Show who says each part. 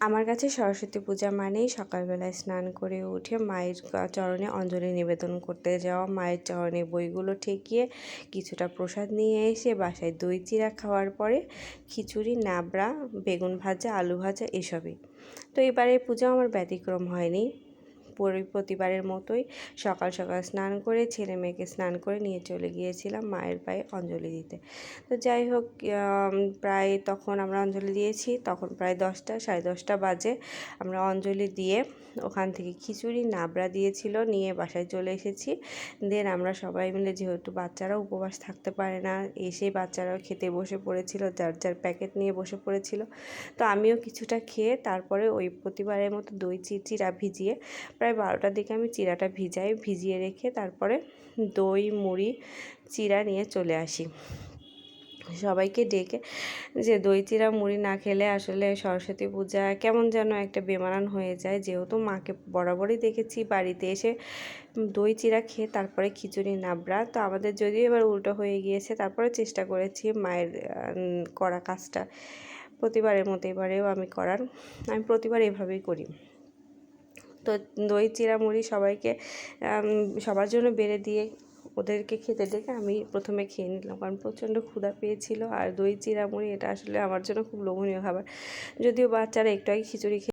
Speaker 1: আমার কাছে সরস্বতী পূজা মানেই সকালবেলায় স্নান করে উঠে মায়ের চরণে অঞ্জলি নিবেদন করতে যাওয়া, মায়ের চরণে বইগুলো ঠেকিয়ে কিছুটা প্রসাদ নিয়ে এসে বাসায় দই চিরা খাওয়ার পরে খিচুড়ি, নাবড়া, বেগুন ভাজা, আলু ভাজা এসবই। তো এবারে পুজো আমার ব্যতিক্রম হয়নি। প্রতিবারের মতোই সকাল সকাল স্নান করে ছেলে মেয়েকে স্নান করে নিয়ে চলে গিয়েছিলাম মায়ের পায়ে অঞ্জলি দিতে। তো যাই হোক প্রায় তখন আমরা অঞ্জলি দিয়েছি, তখন প্রায় দশটা, সাড়ে দশটা বাজে। আমরা অঞ্জলি দিয়ে ওখান থেকে খিচুড়ি, নাবড়া দিয়েছিল, নিয়ে বাসায় চলে এসেছি। দেন আমরা সবাই মিলে যেহেতু বাচ্চারা উপবাস থাকতে পারে না, এসে বাচ্চারাও খেতে বসে পড়েছিল, যার যার প্যাকেট নিয়ে বসে পড়েছিল। তো আমিও কিছুটা খেয়ে তারপরে ওই প্রতিবারের মতো দই চি- চিরা ভিজিয়ে প্রায় বারোটার দিকে আমি চিরাটা ভিজাই, ভিজিয়ে রেখে তারপরে দই, মুড়ি, চিরা নিয়ে চলে আসি। সবাইকে ডেকে যে দই, চিরা, মুড়ি না খেলে আসলে সরস্বতী পূজা কেমন যেন একটা বেমানান হয়ে যায়। যেহেতু মাকে বরাবরই দেখেছি বাড়িতে এসে দই, চিরা খেয়ে তারপরে খিচুড়ি, নাবড়া। তো আমাদের যদিও এবার উল্টো হয়ে গিয়েছে, তারপরে চেষ্টা করেছি মায়ের করা কাজটা। প্রতিবারের মতো এবারেও আমি করার। আমি প্রতিবার এভাবেই করি। তো দই চিরা মুড়ি সবাইকে সবার জন্য বেড়ে দিয়ে ওদেরকে খেতে দেখে আমি প্রথমে খেয়ে নিলাম। কারণ প্রচণ্ড ক্ষুধা পেয়েছিল আর দই চিরামুড়ি এটা আসলে আমার জন্য খুব লোভনীয় খাবার। যদিও বাচ্চারা একটু আগে খিচুড়ি